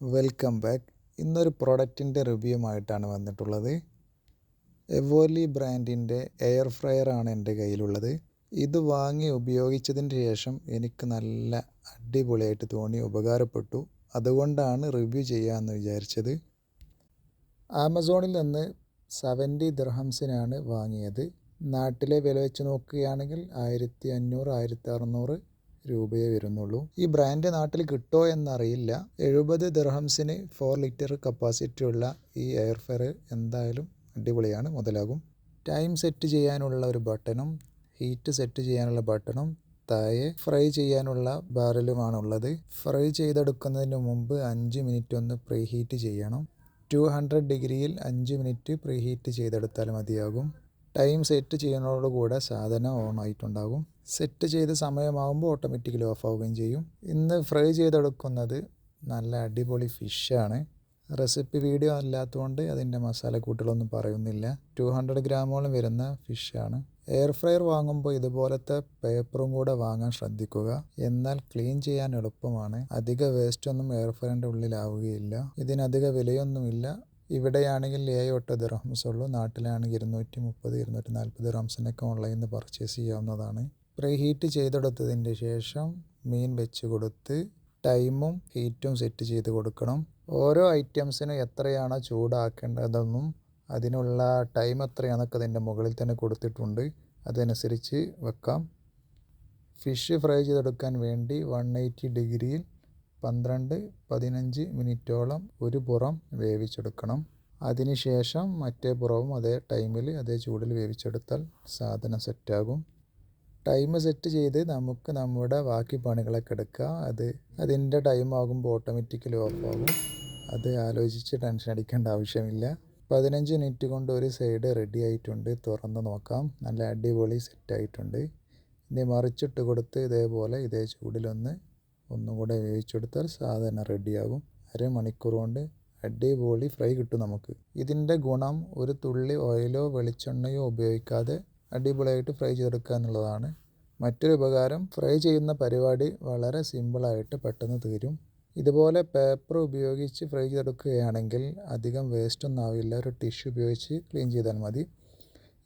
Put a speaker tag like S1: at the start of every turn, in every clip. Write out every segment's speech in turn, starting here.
S1: Welcome back ഇന്നൊരു പ്രൊഡക്റ്റിന്റെ റിവ്യൂമായിട്ടാണ് വന്നിട്ടുള്ളത്. എവോലി ബ്രാൻഡിന്റെ എയർ ഫ്രയർ ആണ് എന്റെ കയ്യിലുള്ളത്. ഇത് വാങ്ങി ഉപയോഗിച്ചതിന് ശേഷം എനിക്ക് നല്ല അടിപൊളിയായിട്ട് തോന്നി ഉപകാരപ്പെട്ടു. അതുകൊണ്ടാണ് റിവ്യൂ ചെയ്യാമെന്ന് വിചാരിച്ചത്. ആമസോണിൽ നിന്ന് സെവന്റി ദിർഹംസിനാണ് വാങ്ങിയത്. നാട്ടിലെ വില വെച്ച് നോക്കുകയാണെങ്കിൽ ആയിരത്തി അഞ്ഞൂറ് ആയിരത്തി അറുന്നൂറ് രൂപയേ വരുന്നുള്ളൂ. ഈ ബ്രാൻഡ് നാട്ടിൽ കിട്ടുമോ എന്നറിയില്ല. എഴുപത് ദിർഹംസിന് ഫോർ ലിറ്റർ കപ്പാസിറ്റി ഉള്ള ഈ എയർ ഫെയർ എന്തായാലും അടിപൊളിയാണ് മുതലാകും. ടൈം സെറ്റ് ചെയ്യാനുള്ള ഒരു ബട്ടണും ഹീറ്റ് സെറ്റ് ചെയ്യാനുള്ള ബട്ടണും തായെ ഫ്രൈ ചെയ്യാനുള്ള ബാരലുമാണുള്ളത് ഫ്രൈ ചെയ്തെടുക്കുന്നതിന് മുമ്പ് അഞ്ച് മിനിറ്റ് ഒന്ന് പ്രീ ഹീറ്റ് ചെയ്യണം. ടു ഹൺഡ്രഡ് ഡിഗ്രിയിൽ അഞ്ച് മിനിറ്റ് പ്രീ ഹീറ്റ് ചെയ്തെടുത്താൽ മതിയാകും. ടൈം സെറ്റ് ചെയ്യുന്നതോടുകൂടെ സാധനം ഓൺ ആയിട്ടുണ്ടാകും. സെറ്റ് ചെയ്ത സമയമാകുമ്പോൾ ഓട്ടോമാറ്റിക്കലി ഓഫ് ആവുകയും ചെയ്യും. ഇന്ന് ഫ്രൈ ചെയ്തെടുക്കുന്നത് നല്ല അടിപൊളി ഫിഷാണ് റെസിപ്പി വീഡിയോ അല്ലാത്തതുകൊണ്ട് അതിന്റെ മസാലക്കൂട്ടുകളൊന്നും പറയുന്നില്ല. ടു ഹൺഡ്രഡ് ഗ്രാമോളം വരുന്ന ഫിഷാണ് എയർ ഫ്രയർ വാങ്ങുമ്പോൾ ഇതുപോലത്തെ പേപ്പറും കൂടെ വാങ്ങാൻ ശ്രദ്ധിക്കുക. എന്നാൽ ക്ലീൻ ചെയ്യാൻ എളുപ്പമാണ്. അധിക വേസ്റ്റ് ഒന്നും എയർ ഫ്രയറിന്റെ ഉള്ളിലാവുകയില്ല. ഇതിനധിക വിലയൊന്നുമില്ല. ഇവിടെയാണെങ്കിൽ ഏഴ് ഒട്ട് ദിർഹംസ് ഉള്ളൂ. നാട്ടിലാണെങ്കിൽ ഇരുന്നൂറ്റി മുപ്പത് ഇരുന്നൂറ്റി നാൽപ്പത് ദിർഹംസിനൊക്കെ ഓൺലൈനിൽ നിന്ന് പർച്ചേസ് ചെയ്യാവുന്നതാണ്. പ്രീ ഹീറ്റ് ചെയ്തെടുത്തതിന്റെ ശേഷം മീൻ വെച്ച് കൊടുത്ത് ടൈമും ഹീറ്റും സെറ്റ് ചെയ്ത് കൊടുക്കണം. ഓരോ ഐറ്റംസിനും എത്രയാണ് ചൂടാക്കേണ്ടതെന്നും അതിനുള്ള ടൈം എത്രയാണെന്നൊക്കെ അതിന്റെ മുകളിൽ തന്നെ കൊടുത്തിട്ടുണ്ട്. അതനുസരിച്ച് വെക്കാം. ഫിഷ് ഫ്രൈ ചെയ്തെടുക്കാൻ വേണ്ടി വൺ എയ്റ്റി ഡിഗ്രിയിൽ പന്ത്രണ്ട് പതിനഞ്ച് മിനിറ്റോളം ഒരു പുറം വേവിച്ചെടുക്കണം. അതിനുശേഷം മറ്റേ പുറവും അതേ ടൈമിൽ അതേ ചൂടിൽ വേവിച്ചെടുത്താൽ സാധനം സെറ്റാകും. ടൈം സെറ്റ് ചെയ്ത് നമുക്ക് നമ്മുടെ ബാക്കി പണികളൊക്കെ എടുക്കുക അത് അതിന്റെ ടൈം ആകുമ്പോൾ ഓട്ടോമാറ്റിക്കലി ഓഫ് ആകും. അത് ആലോചിച്ച് ടെൻഷൻ അടിക്കേണ്ട ആവശ്യമില്ല. പതിനഞ്ച് മിനിറ്റ് കൊണ്ട് ഒരു സൈഡ് റെഡി ആയിട്ടുണ്ട്. തുറന്ന് നോക്കാം. നല്ല അടിപൊളി സെറ്റായിട്ടുണ്ട്. ഇനി മറിച്ചിട്ട് കൊടുത്ത് ഇതേപോലെ ഇതേ ചൂടിലൊന്ന് ഒന്നും കൂടെ വേവിച്ചെടുത്താൽ സാധനം റെഡിയാകും. അരമണിക്കൂർ കൊണ്ട് അടിപൊളി ഫ്രൈ കിട്ടും നമുക്ക്. ഇതിന്റെ ഗുണം ഒരു തുള്ളി ഓയിലോ വെളിച്ചെണ്ണയോ ഉപയോഗിക്കാതെ അടിപൊളിയായിട്ട് ഫ്രൈ ചെയ്തെടുക്കുക എന്നുള്ളതാണ്. മറ്റൊരു ഉപകാരം ഫ്രൈ ചെയ്യുന്ന പരിപാടി വളരെ സിമ്പിളായിട്ട് പെട്ടെന്ന് തീരും. ഇതുപോലെ പേപ്പർ ഉപയോഗിച്ച് ഫ്രൈ ചെയ്തെടുക്കുകയാണെങ്കിൽ അധികം വേസ്റ്റൊന്നും ആവില്ല. ഒരു ടിഷ്യൂ ഉപയോഗിച്ച് ക്ലീൻ ചെയ്താൽ മതി.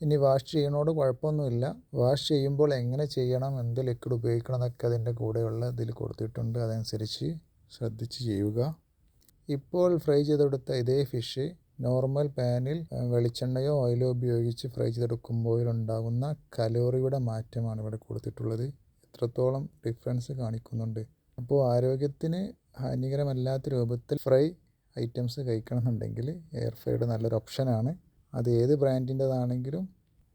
S1: ഇനി വാഷ് ചെയ്യണോട് കുഴപ്പമൊന്നുമില്ല. വാഷ് ചെയ്യുമ്പോൾ എങ്ങനെ ചെയ്യണം എന്ത് ലിക്വിഡ് ഉപയോഗിക്കണം എന്നൊക്കെ അതിന്റെ കൂടെയുള്ള ഇതിൽ കൊടുത്തിട്ടുണ്ട്. അതനുസരിച്ച് ശ്രദ്ധിച്ച് ചെയ്യുക. ഇപ്പോൾ ഫ്രൈ ചെയ്തെടുത്ത ഇതേ ഫിഷ് നോർമൽ പാനിൽ വെളിച്ചെണ്ണയോ ഓയിലോ ഉപയോഗിച്ച് ഫ്രൈ ചെയ്തെടുക്കുമ്പോഴുണ്ടാകുന്ന കലോറിയുടെ മാറ്റമാണ് ഇവിടെ കൊടുത്തിട്ടുള്ളത്. എത്രത്തോളം ഡിഫറൻസ് കാണിക്കുന്നുണ്ട്. അപ്പോൾ ആരോഗ്യത്തിന് ഹാനികരമല്ലാത്ത രൂപത്തിൽ ഫ്രൈ ഐറ്റംസ് കഴിക്കണമെന്നുണ്ടെങ്കിൽ എയർ ഫ്രൈഡ് നല്ലൊരു ഓപ്ഷനാണ് അത് ഏത് ബ്രാൻഡിന്റെതാണെങ്കിലും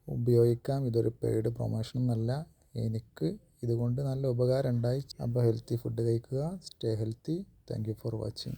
S1: ഉപയോഗിക്കാം. ഇതൊരു പെയ്ഡ് പ്രൊമോഷനൊന്നല്ല എനിക്ക് ഇതുകൊണ്ട് നല്ല ഉപകാരം ഉണ്ടായി അപ്പോൾ ഹെൽത്തി ഫുഡ് കഴിക്കുക. Stay healthy thank you for watching